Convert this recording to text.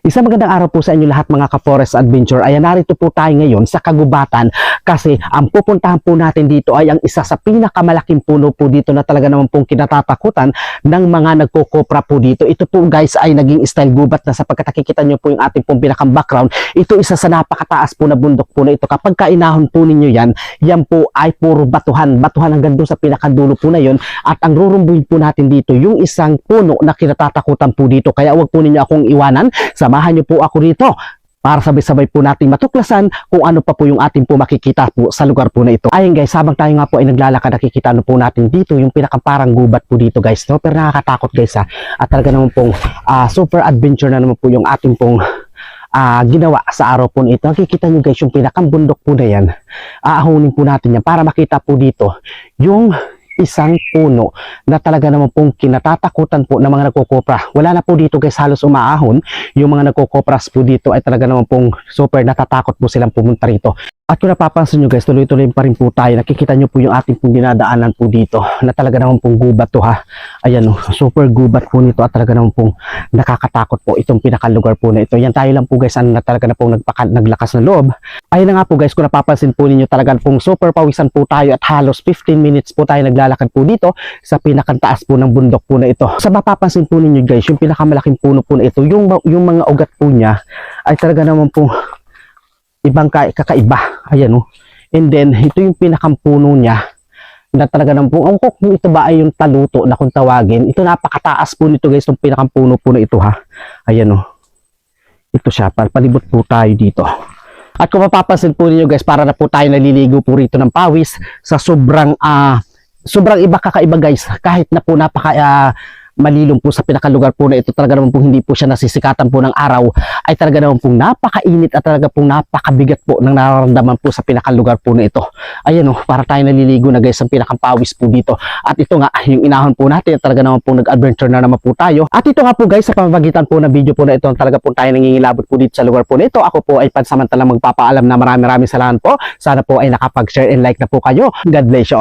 Isang magandang araw po sa inyo lahat mga ka-Forest Adventure. Ayan, narito po tayo ngayon sa kagubatan kasi ang pupuntahan po natin dito ay ang isa sa pinakamalaking puno po dito na talaga naman pong kinatatakutan ng mga nagkukopra po dito. Ito po guys ay naging style gubat na sapagkat nakikita nyo po yung ating pong pinakang background. Ito isa sa napakataas po na bundok po na ito. Kapag kainahon po ninyo yan, yan po ay puro batuhan. Batuhan hanggang doon sa pinakadulo po na yon at ang rurumbuhin po natin dito yung isang puno na kinatatakutan po dito. Kaya wag po ninyo akong iwanan. Samahan niyo po ako rito para sabay-sabay po natin matuklasan kung ano pa po yung ating po makikita po sa lugar po na ito. Ayun guys, habang tayo nga po ay naglalakad, nakikita na po natin dito yung pinakaparang gubat po dito guys. No? Pero nakakatakot guys ha. At talaga naman pong ah, super adventure na naman po yung ating pong ah, ginawa sa araw po ito. Nakikita nyo guys yung pinakang bundok po na yan. Aahunin po natin yan para makita po dito yung isang puno na talaga naman pong kinatatakutan po ng mga nagkukopra. Wala na po dito guys halos umaahon. Yung mga nagkukopras po dito ay talaga naman pong super natatakot po silang pumunta rito. At kung napapansin nyo guys, tuloy-tuloy pa rin po tayo. Nakikita nyo po yung ating pong dinadaanan po dito na talaga naman pong gubat to ha. Ayan o, super gubat po nito at talaga naman pong nakakatakot po itong pinakalugar po na ito. Yan tayo lang po guys ang na talaga na pong nagpaka, naglakas na loob. Ayun na nga po guys, kung napapansin po ninyo talaga pong super pawisan po tayo at halos 15 minutes po tayo naglalakad po dito sa pinakantaas po ng bundok po na ito. Sa mapapansin po ninyo guys, yung pinakamalaking puno po na ito, yung, yung mga ugat po niya ay talaga naman po ibang ka, kakaiba. Ayan oh. And then, ito yung pinakampuno niya na talaga naman po, ang kung ito ba ay yung taluto na kung tawagin, ito napakataas po nito guys, itong pinakampuno po na ito ha. Ayan oh. Ito siya, palibot po tayo dito. At kung mapapansin po ninyo guys, para na po tayo naliligo po rito ng pawis sa sobrang ah sobrang iba kakaiba guys. Kahit na po napaka ah, malilong po sa pinakalugar po na ito talaga naman po hindi po siya nasisikatan po ng araw ay talaga naman pong napakainit at talaga pong napakabigat po ng nararamdaman po sa pinakalugar po na ito. Ayan o, para tayo naliligo na guys ang pinakampawis po dito. At ito nga, yung inahon po natin, talaga naman po nag-adventure na naman po tayo. At ito nga po guys, sa pamamagitan po ng video po na ito, talaga po tayo nangingilabot po dito sa lugar po na ito. Ako po ay pansamantalang magpapaalam na marami maraming salamat po. Sana po ay nakapag-share and like na po kayo. God bless you.